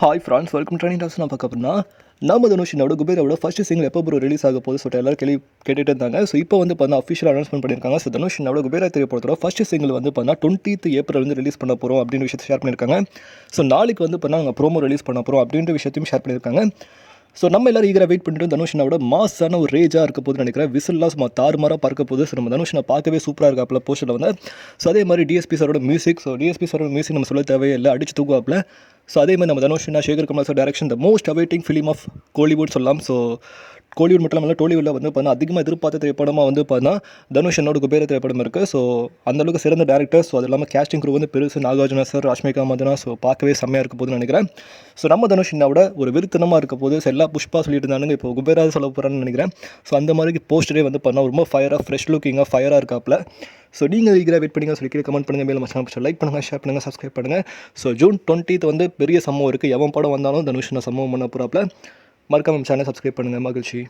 Hi friends welcome training டாஸ் நான் பார்க்க அப்படின்னா நம்ம தனுஷினோட குபேரோட ஃபர்ஸ்ட் சிங்கிள் எப்போ ப்ரோ ரிலீஸ் ஆக போகுது? சொல்லிட்டு எல்லாரும் கேள்வி கேட்டுட்டு இருந்தாங்க. ஸோ இப்போ வந்து பார்த்தா அஃபிஷியல் அனௌன்ஸ்மெண்ட் பண்ணியிருக்காங்க. ஸோ தனுஷினோட குபேரா திரைப்படத்தோட ஃபர்ஸ்ட் சிங்கிள் வந்து பார்த்தா டுவெண்ட்டித் ஏப்ரல் வந்து ரிலீஸ் பண்ண போகிறோம் அப்படின்னு விஷயத்தை ஷேர் பண்ணியிருக்காங்க. ஸோ நாளைக்கு வந்து பார்த்தா நாங்கள் ப்ரோமோ ரிலீஸ் பண்ண போகிறோம் அப்படின்ற விஷயத்தையும் ஷேர் பண்ணியிருக்காங்க. ஸோ நம்ம எல்லாரும் ஈகராக வெயிட் பண்ணிட்டு தனுஷனோட மாசான ஒரு ரேஜாக இருக்க போது நினைக்கிறேன். விசில்லாம் சும்மா தாறுமாறாக பார்க்க போது ஸோ நம்ம தனுஷனை பார்க்கவே சூப்பராக இருக்காப்புல போஸ்டரில் வந்து. ஸோ அதே மாதிரி டிஎஸ்பி சாரோட மியூசிக் ஸோ டிஎஸ்பி சாரோட மியூசிக் நம்ம சொல்ல தேவையில்லை அடிச்சு தூக்குவாப்பில். ஸோ அதே மாதிரி நம்ம தனுஷ்னா Sekhar Kamal sir direction the most awaiting film of Kollywood சொல்லலாம். ஸோ கோலிவுட் மட்டும் இல்லாமல் டோலிவுட்டில் வந்து பார்த்தா அதிகமாக எதிர்பார்த்த திரைப்படமாக வந்து பார்த்தா தனுஷ் என்னோட குபேர திரைப்படம் இருக்குது ஸோ அந்தளவுக்கு சிறந்த டேரக்டர் ஸோ அது இல்லாமல் கேஸ்டிங் குரூ வந்து பெருசு நாகார்ஜுனா சார் ராஷ்மிகா மந்தனா. ஸோ பார்க்கவே செம்மையாக இருக்க போதுன்னு நினைக்கிறேன். ஸோ நம்ம தனுஷ் விட ஒரு விருத்தனமாக இருக்க போது ஸோ எல்லா புஷ்பா சொல்லிட்டு இருந்தானுங்க. இப்போ குபேரா சொல்ல போகிறான்னு நினைக்கிறேன். ஸோ அந்த மாதிரி போஸ்டரே வந்து பார்த்தா ரொம்ப ஃபயராக ஃப்ரெஷ் லுக்கிங்காக ஃபயராக இருக்காப்புல. ஸோ நீங்கள் ஈகராக வெயிட் பண்ணுங்க சொல்லி கமெண்ட் பண்ணுங்கள் மேலே மச்சான் லைக் பண்ணுங்கள் ஷேர் பண்ணுங்கள் சப்ஸ்கிரைப் பண்ணுங்கள் ஸோ ஜூன் டுவெண்ட்டித் வந்து பெரிய சம்பவம் இருக்குது எவன் படம் வந்தாலும் தனுஷ் நான் சம்பவம் பண்ண போகிறாப்பில் மறக்காம சேனல் சப்ஸ்கிரைப் பண்ணுங்கள் மகிழ்ச்சி.